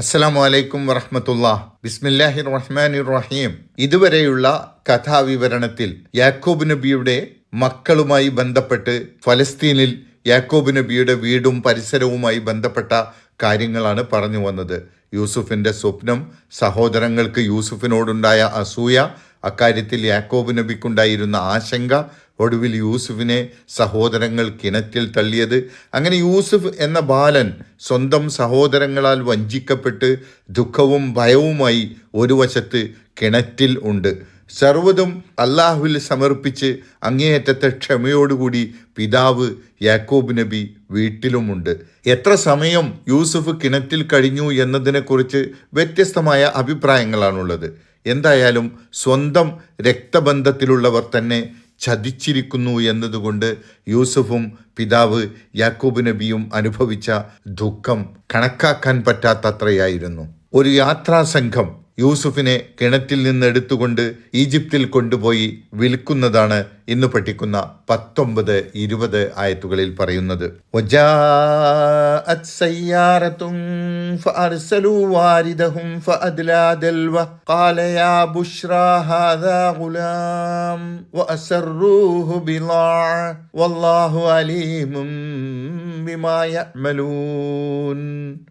അസ്സലാമു അലൈക്കും വറഹമത്തുള്ള. ബിസ്മില്ലാഹി റഹ്മാനി റഹീം ഇതുവരെയുള്ള കഥാവിവരണത്തിൽ യാക്കോബ് നബിയുടെ മക്കളുമായി ബന്ധപ്പെട്ട് ഫലസ്തീനിൽ യാക്കോബ് നബിയുടെ വീടും പരിസരവുമായി ബന്ധപ്പെട്ട കാര്യങ്ങളാണ് പറഞ്ഞു വന്നത്. യൂസുഫിന്റെ സ്വപ്നം സഹോദരങ്ങൾക്ക് യൂസുഫിനോടുണ്ടായ അസൂയ അക്കാര്യത്തിൽ യാക്കോബ് നബിക്കുണ്ടായിരുന്ന ആശങ്ക ഒടുവിൽ യൂസുഫിനെ സഹോദരങ്ങൾ കിണറ്റിൽ തള്ളിയത്. അങ്ങനെ യൂസുഫ് എന്ന ബാലൻ സ്വന്തം സഹോദരങ്ങളാൽ വഞ്ചിക്കപ്പെട്ട് ദുഃഖവും ഭയവുമായി ഒരു വശത്ത് കിണറ്റിൽ ഉണ്ട്. സർവതും അള്ളാഹുവിൽ സമർപ്പിച്ച് അങ്ങേയറ്റത്തെ ക്ഷമയോടുകൂടി പിതാവ് യാക്കോബ് നബി വീട്ടിലുമുണ്ട്. എത്ര സമയം യൂസുഫ് കിണറ്റിൽ കഴിഞ്ഞു എന്നതിനെക്കുറിച്ച് വ്യത്യസ്തമായ അഭിപ്രായങ്ങളാണുള്ളത്. എന്തായാലും സ്വന്തം രക്തബന്ധത്തിലുള്ളവർ തന്നെ ചതിച്ചിരിക്കുന്നു എന്നതുകൊണ്ട് യൂസഫും പിതാവ് യാക്കൂബ് നബിയും അനുഭവിച്ച ദുഃഖം കണക്കാക്കാൻ പറ്റാത്തത്രയായിരുന്നു. ഒരു യാത്രാ സംഘം യൂസുഫിനെ കിണറ്റിൽ നിന്ന് എടുത്തുകൊണ്ട് ഈജിപ്തിൽ കൊണ്ടുപോയി വിൽക്കുന്നതാണ് ഇന്ന് പഠിക്കുന്ന പത്തൊമ്പത് ഇരുപത് ആയത്തുകളിൽ പറയുന്നത്.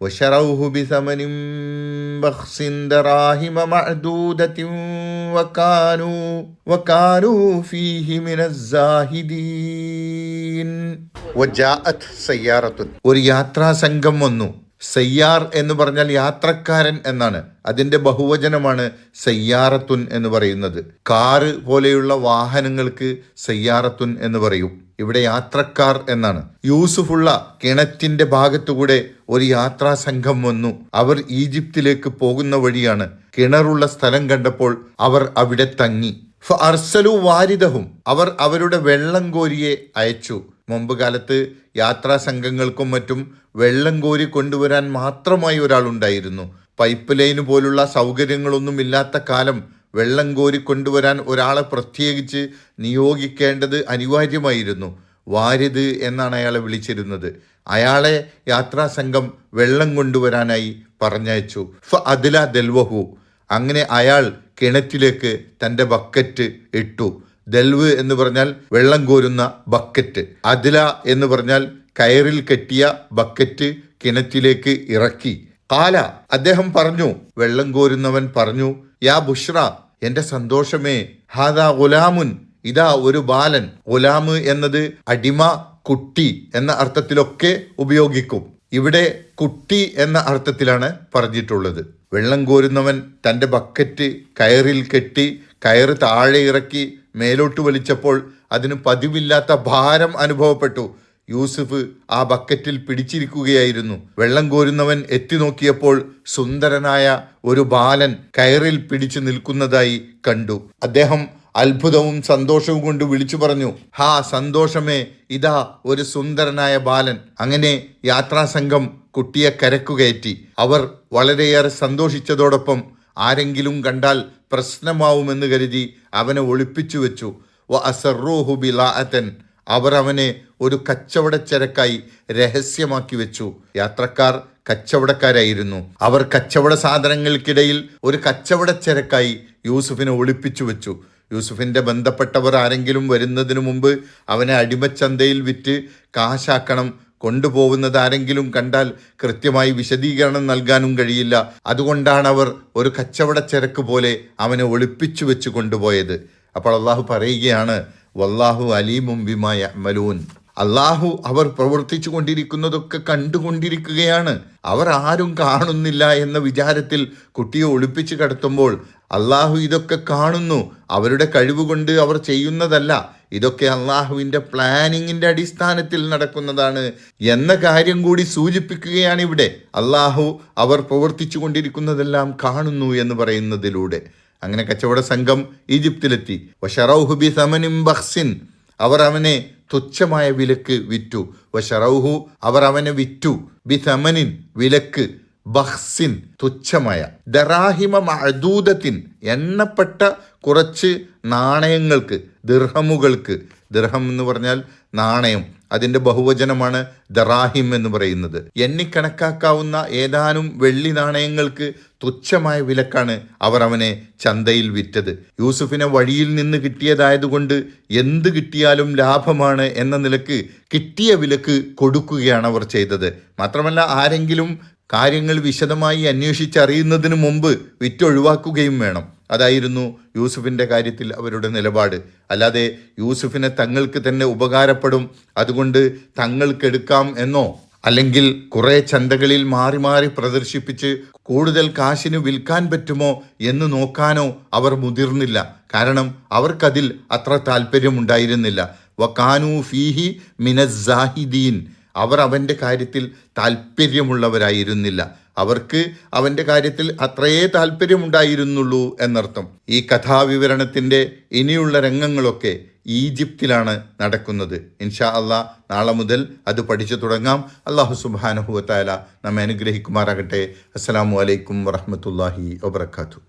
ബിമാ فأدلى دلوه قال يا بشرى هذا غلام وأسروه بضاعة والله عليم بما يعملون وشروه بثمن بخس دراهم معدودة وكانوا وكانوا فيه من الزاهدين وجاءت سيارة ഒരു യാത്രാ സംഘം വന്നു സയ്യാർ എന്ന് പറഞ്ഞാൽ യാത്രക്കാരൻ എന്നാണ്. അതിന്റെ ബഹുവചനമാണ് സയ്യാറത്തുൻ എന്ന് പറയുന്നത്. കാറ് പോലെയുള്ള വാഹനങ്ങൾക്ക് സയ്യാറത്തുൻ എന്ന് പറയും. ഇവിടെ യാത്രക്കാർ എന്നാണ്. യൂസുഫുള്ള കിണറ്റിന്റെ ഭാഗത്തുകൂടെ ഒരു യാത്രാ സംഘം വന്നു. അവർ ഈജിപ്തിലേക്ക് പോകുന്ന വഴിയാണ്. കിണറുള്ള സ്ഥലം കണ്ടപ്പോൾ അവർ അവിടെ തങ്ങി. അർസലു വാരിദഹും. അവർ അവരുടെ വെള്ളം കോരിയെ അയച്ചു. മുമ്പ് കാലത്ത് യാത്രാ സംഘങ്ങൾക്കും മറ്റും വെള്ളം കോരി കൊണ്ടുവരാൻ മാത്രമായി ഒരാളുണ്ടായിരുന്നു. പൈപ്പ് ലൈന് പോലുള്ള സൗകര്യങ്ങളൊന്നും ഇല്ലാത്ത കാലം വെള്ളം കോരി കൊണ്ടുവരാൻ ഒരാളെ പ്രത്യേകിച്ച് നിയോഗിക്കേണ്ടത് അനിവാര്യമായിരുന്നു. വാരിത് എന്നാണ് അയാളെ വിളിച്ചിരുന്നത്. അയാളെ യാത്രാ സംഘം വെള്ളം കൊണ്ടുവരാനായി പറഞ്ഞയച്ചു. ഫ അതില ദൽവഹു അങ്ങനെ അയാൾ കിണറ്റിലേക്ക് തന്റെ ബക്കറ്റ് ഇട്ടു. ദൽവ് എന്ന് പറഞ്ഞാൽ വെള്ളം കോരുന്ന ബക്കറ്റ്. അതില എന്ന് പറഞ്ഞാൽ കയറിൽ കെട്ടിയ ബക്കറ്റ് കിണറ്റിലേക്ക് ഇറക്കി. കാല അദ്ദേഹം പറഞ്ഞു വെള്ളം കോരുന്നവൻ പറഞ്ഞു യാ ബുഷ്ര എന്റെ സന്തോഷമേ ഹാദാ ഗുലാമുൻ ഇതാ ഒരു ബാലൻ. ഗുലാമ് എന്നത് അടിമ കുട്ടി എന്ന അർത്ഥത്തിലൊക്കെ ഉപയോഗിക്കും. ഇവിടെ കുട്ടി എന്ന അർത്ഥത്തിലാണ് പറഞ്ഞിട്ടുള്ളത്. വെള്ളം കോരുന്നവൻ തന്റെ ബക്കറ്റ് കയറിൽ കെട്ടി കയറ് താഴെ ഇറക്കി മേലോട്ട് വലിച്ചപ്പോൾ അതിന് പതിവില്ലാത്ത ഭാരം അനുഭവപ്പെട്ടു. യൂസുഫ് ആ ബക്കറ്റിൽ പിടിച്ചിരിക്കുകയായിരുന്നു. വെള്ളം കോരുന്നവൻ എത്തി നോക്കിയപ്പോൾ സുന്ദരനായ ഒരു ബാലൻ കയറിൽ പിടിച്ചു നിൽക്കുന്നതായി കണ്ടു. അദ്ദേഹം അത്ഭുതവും സന്തോഷവും കൊണ്ട് വിളിച്ചു പറഞ്ഞു ഹാ സന്തോഷമേ ഇതാ ഒരു സുന്ദരനായ ബാലൻ. അങ്ങനെ യാത്രാസംഘം കുട്ടിയെ കരക്കുകയറ്റി അവർ വളരെയേറെ സന്തോഷിച്ചതോടൊപ്പം ആരെങ്കിലും കണ്ടാൽ പ്രശ്നമാവുമെന്ന് കരുതി അവനെ ഒളിപ്പിച്ചു വെച്ചു. വ അസറൂഹു ബിലാഅത്തൻ അവർ അവനെ ഒരു കച്ചവടച്ചരക്കായി രഹസ്യമാക്കി വെച്ചു. യാത്രക്കാർ കച്ചവടക്കാരായിരുന്നു. അവർ കച്ചവട സാധനങ്ങൾക്കിടയിൽ ഒരു കച്ചവടച്ചരക്കായി യൂസുഫിനെ ഒളിപ്പിച്ചു വെച്ചു. യൂസുഫിന്റെ ബന്ധപ്പെട്ടവർ ആരെങ്കിലും വരുന്നതിനു മുമ്പ് അവനെ അടിമച്ചന്തയിൽ വിറ്റ് കാശാക്കണം കൊണ്ടുപോകുന്നത് ആരെങ്കിലും കണ്ടാൽ കൃത്യമായി വിശദീകരണം നൽകാനും കഴിയില്ല. അതുകൊണ്ടാണ് അവർ ഒരു കച്ചവട ചരക്ക് പോലെ അവനെ ഒളിപ്പിച്ചു വെച്ച് കൊണ്ടുപോയത്. അപ്പോൾ അള്ളാഹു പറയുകയാണ് വല്ലാഹു അലീമും ബിമായ മലൂൻ അള്ളാഹു അവർ പ്രവർത്തിച്ചു കൊണ്ടിരിക്കുന്നതൊക്കെ കണ്ടുകൊണ്ടിരിക്കുകയാണ്. അവർ ആരും കാണുന്നില്ല എന്ന വിചാരത്തിൽ കുട്ടിയെ ഒളിപ്പിച്ചു കടത്തുമ്പോൾ അള്ളാഹു ഇതൊക്കെ കാണുന്നു. അവരുടെ കഴിവുകൊണ്ട് അവർ ചെയ്യുന്നതല്ല. ഇതൊക്കെ അള്ളാഹുവിന്റെ പ്ലാനിങ്ങിന്റെ അടിസ്ഥാനത്തിൽ നടക്കുന്നതാണ് എന്ന കാര്യം കൂടി സൂചിപ്പിക്കുകയാണ് ഇവിടെ. അള്ളാഹു അവർ പ്രവർത്തിച്ചു കൊണ്ടിരിക്കുന്നതെല്ലാം കാണുന്നു എന്ന് പറയുന്നതിലൂടെ. അങ്ങനെ കച്ചവട സംഘം ഈജിപ്തിലെത്തി. ബി സമനിം ബഹ്സിൻ അവർ അവനെ തുച്ഛമായ വിലക്ക് വിറ്റു. വഷറൗഹു അവർ അവനെ വിറ്റു. ബി സമനിൻ വിലക്ക് ബഹ്സിൻ തുച്ഛമായ. ദറാഹിമ മഅദൂദത്തിൻ എണ്ണപ്പെട്ട കുറച്ച് നാണയങ്ങൾക്ക് ദിർഹമുകൾക്ക്. ദിർഹം എന്ന് പറഞ്ഞാൽ നാണയം. അതിന്റെ ബഹുവചനമാണ് ദറാഹിം എന്ന് പറയുന്നത്. എണ്ണിക്കണക്കാക്കാവുന്ന ഏതാനും വെള്ളി നാണയങ്ങൾക്ക് തുച്ഛമായ വിലക്കാണ് അവർ അവനെ ചന്തയിൽ വിറ്റത്. യൂസുഫിനെ വഴിയിൽ നിന്ന് കിട്ടിയതായതുകൊണ്ട് എന്ത് കിട്ടിയാലും ലാഭമാണ് എന്ന നിലയ്ക്ക് കിട്ടിയ വിലക്ക് കൊടുക്കുകയാണ് അവർ ചെയ്തത്. മാത്രമല്ല ആരെങ്കിലും കാര്യങ്ങൾ വിശദമായി അന്വേഷിച്ചറിയുന്നതിന് മുമ്പ് വിറ്റൊഴിവാക്കുകയും വേണം. അതായിരുന്നു യൂസുഫിന്റെ കാര്യത്തിൽ അവരുടെ നിലപാട്. അല്ലാതെ യൂസുഫിനെ തങ്ങൾക്ക് തന്നെ ഉപകാരപ്പെടും അതുകൊണ്ട് തങ്ങൾക്കെടുക്കാം എന്നോ? അല്ലെങ്കിൽ കുറെ ചന്തകളിൽ മാറി മാറി പ്രദർശിപ്പിച്ച് കൂടുതൽ കാശിന് വിൽക്കാൻ പറ്റുമോ എന്ന് നോക്കാനോ അവർ മുതിർന്നില്ല. കാരണം അവർക്കതിൽ അത്ര താല്പര്യമുണ്ടായിരുന്നില്ല. വക്കാനു ഫീഹി മിനസാഹിദീൻ അവർ അവന്റെ കാര്യത്തിൽ താല്പര്യമുള്ളവരായിരുന്നില്ല അവർക്ക് അവന്റെ കാര്യത്തിൽ അത്രയേ താല്പര്യമുണ്ടായിരുന്നുള്ളൂ എന്നർത്ഥം. ഈ കഥാവിവരണത്തിന്റെ ഇനിയുള്ള രംഗങ്ങളൊക്കെ ഈജിപ്തിലാണ് നടക്കുന്നത്. ഇൻഷാ അള്ളാ നാളെ മുതൽ അത് പഠിച്ചു തുടങ്ങാം. അള്ളാഹു സുബാനഹുവത്തായ നമ്മെ അനുഗ്രഹിക്കുമാറാകട്ടെ. അസ്സാം വലൈക്കും വറഹമത്തല്ലാഹി വബർക്കാത്തു